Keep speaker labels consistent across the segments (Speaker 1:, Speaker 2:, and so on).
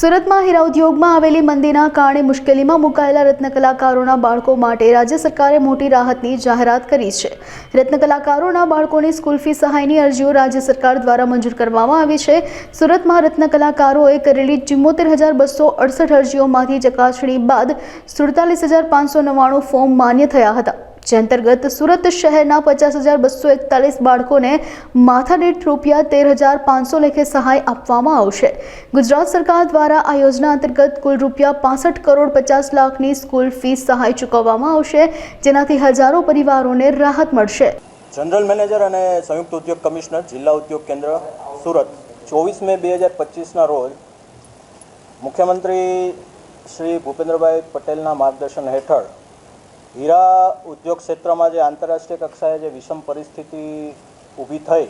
Speaker 1: સુરતમાં હીરા ઉદ્યોગમાં આવેલી મંદીના કારણે મુશ્કેલીમાં મુકાયેલા રત્નકલાકારોના બાળકો માટે રાજ્ય સરકારે મોટી રાહતની જાહેરાત કરી છે. રત્નકલાકારોના બાળકોની સ્કૂલ ફી સહાયની અરજીઓ રાજ્ય સરકાર દ્વારા મંજૂર કરવામાં આવી છે. સુરતમાં રત્નકલાકારોએ કરેલી ચુમ્મોતેર હજાર બસો અડસઠ અરજીઓમાંથી ચકાસણી બાદ સુડતાલીસ હજાર પાંચસો નવ્વાણું ફોર્મ માન્ય થયા હતા. જે અંતર્ગત સુરત શહેરના પચાસ હજાર બસો એકતાલીસ બાળકોને માથાદીઠ રૂપિયા તેર હજાર પાંચસો લેખે સહાય આપવામાં આવશે. ગુજરાત સરકાર દ્વારા આ યોજના અંતર્ગત કુલ રૂપિયા પાસઠ કરોડ પચાસ લાખની સ્કૂલ ફી સહાય ચૂકવવામાં આવશે, જેનાથી હજારો પરિવારોને રાહત મળશે.
Speaker 2: જનરલ મેનેજર અને સંયુક્ત ઉદ્યોગ કમિશનર, જિલ્લા ઉદ્યોગ કેન્દ્ર, સુરત, ચોવીસ મે બે હજાર પચીસના રોજ મુખ્યમંત્રી શ્રી ભૂપેન્દ્રભાઈ પટેલના માર્ગદર્શન હેઠળ હીરા ઉદ્યોગ ક્ષેત્રમાં જે આંતરરાષ્ટ્રીય કક્ષાએ જે વિષમ પરિસ્થિતિ ઊભી થઈ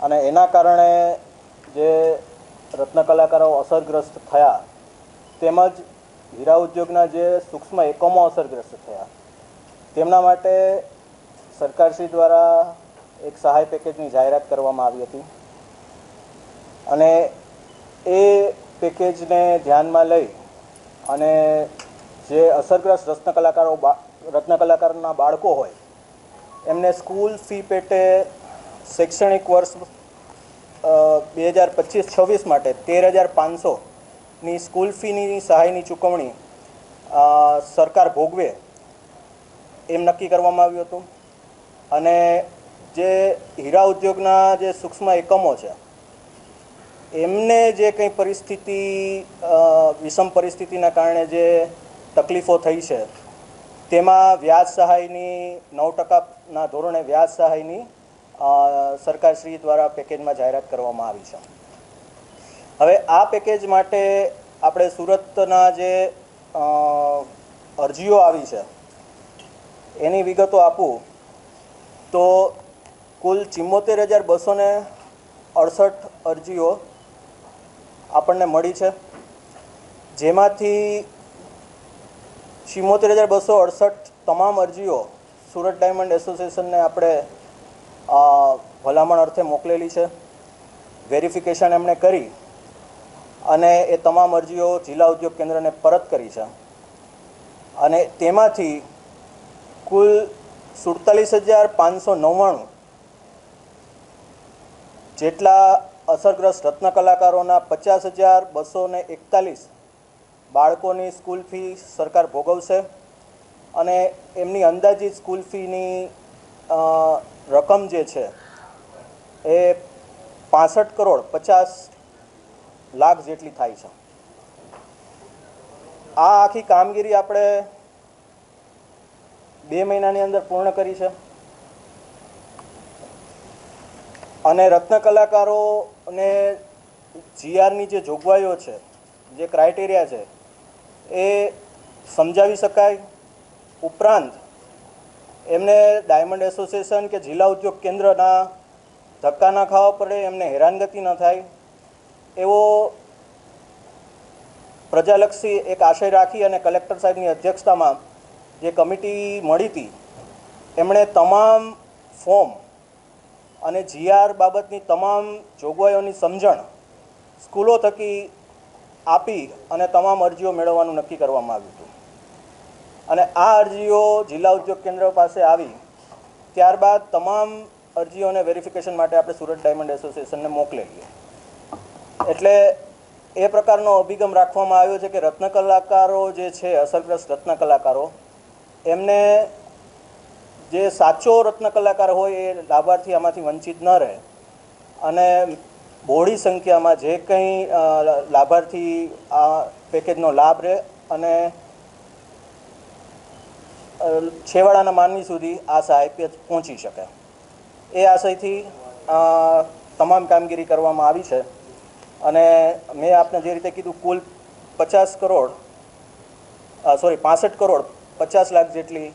Speaker 2: અને એના કારણે જે રત્ન કલાકારો અસરગ્રસ્ત થયા, તેમજ હીરા ઉદ્યોગના જે સૂક્ષ્મ એકમો અસરગ્રસ્ત થયા. તેમના માટે સરકારશ્રી દ્વારા એક સહાય પેકેજની જાહેરાત કરવામાં આવી હતી. અને એ પેકેજને ધ્યાનમાં લઈ અને જે અસરગ્રસ્ત રત્ન કલાકારો બા- રત્ન કલાકારના બાળકો હોય, એમને સ્કૂલ ફી પેટે શૈક્ષણિક વર્ષ બે હજાર પચીસ છવ્વીસ માટે તેર હજાર પાંચસોની સ્કૂલ ફીની સહાયની ચૂકવણી સરકાર ભોગવે એમ નક્કી કરવામાં આવ્યું હતું. અને જે હીરા ઉદ્યોગના જે સૂક્ષ્મ એકમો છે, એમને જે કંઈ પરિસ્થિતિ વિષમ પરિસ્થિતિના કારણે જે તકલીફો થઈ છે તેમાં વ્યાજ સહાયની નવ ટકાના ધોરણે વ્યાજ સહાયની સરકારશ્રી દ્વારા પેકેજમાં જાહેરાત કરવામાં આવી છે. હવે આ પેકેજ માટે આપણે સુરતના જે અરજીઓ આવી છે, એની વિગતો આપું. તો કુલ ચિમ્મોતેર હજાર બસો ને અડસઠ અરજીઓ આપણને મળી છે. જેમાંથી ચિમ્મોતેર હજાર બસો અડસઠ તમામ અરજીઓ સુરત ડાયમંડ એસોસિએશનને આપણે ભલામણ અર્થે મોકલેલી છે. વેરિફિકેશન એમણે કરી અને એ તમામ અરજીઓ જિલ્લા ઉદ્યોગ કેન્દ્રને પરત કરી છે. અને તેમાંથી કુલ સુડતાલીસ હજાર પાંચસો નવ્વાણું જેટલા અસરગ્રસ્ત રત્ન કલાકારોના પચાસ હજાર બસો ને એકતાલીસ બાળકોની સ્કૂલ ફી સરકાર ભોગવશે અને એમની અંદાજિત સ્કૂલ ફીની રકમ જે છે એ પાસઠ કરોડ પચાસ લાખ જેટલી થાય છે. આ આખી કામગીરી આપણે બે મહિનાની અંદર પૂર્ણ કરી છે. અને રત્ન કલાકારોને જીઆરની જે જોગવાઈઓ છે, જે ક્રાઇટેરિયા છે એ સમજાવી શકાય. ઉપરાંત, એમને ડાયમંડ એસોસિએશન કે જિલ્લા ઉદ્યોગ કેન્દ્રના ધક્કા ના ખાવા પડે, એમને હેરાનગતિ ન થાય. એવો પ્રજાલક્ષી એક આશય રાખી અને કલેક્ટર સાહેબની અધ્યક્ષતામાં જે કમિટી મળી હતી, એમણે તમામ ફોર્મ અને જીઆર બાબતની તમામ જોગવાઈઓની સમજણ સ્કૂલો થકી આપી અને તમામ અરજીઓ મેળવવાનું નક્કી કરવામાં આવ્યું હતું. અને આ અરજીઓ જિલ્લા ઉદ્યોગ કેન્દ્ર પાસે આવી, ત્યારબાદ તમામ અરજીઓને વેરિફિકેશન માટે આપણે સુરત ડાયમંડ એસોસિએશનને મોકલેલી એટલે એ પ્રકારનો અભિગમ રાખવામાં આવ્યો છે કે રત્ન કલાકારો જે છે, અસરગ્રસ્ત રત્ન કલાકારો, એમને જે સાચો રત્ન કલાકાર હોય એ લાભાર્થી આમાંથી વંચિત ન રહે. અને બહોળી સંખ્યામાં જે કંઈ લાભાર્થી આ પેકેજનો લાભ રહે અને છેવાડાના માનવી સુધી આ સહાય પહોંચી શકે. એ આશયથી તમામ કામગીરી કરવામાં આવી છે. અને મેં આપને જે રીતે કીધું, કુલ પચાસ કરોડ સોરી, પાસઠ કરોડ પચાસ લાખ જેટલી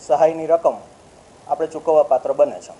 Speaker 2: સહાયની રકમ આપણે ચૂકવવા પાત્ર બને છે.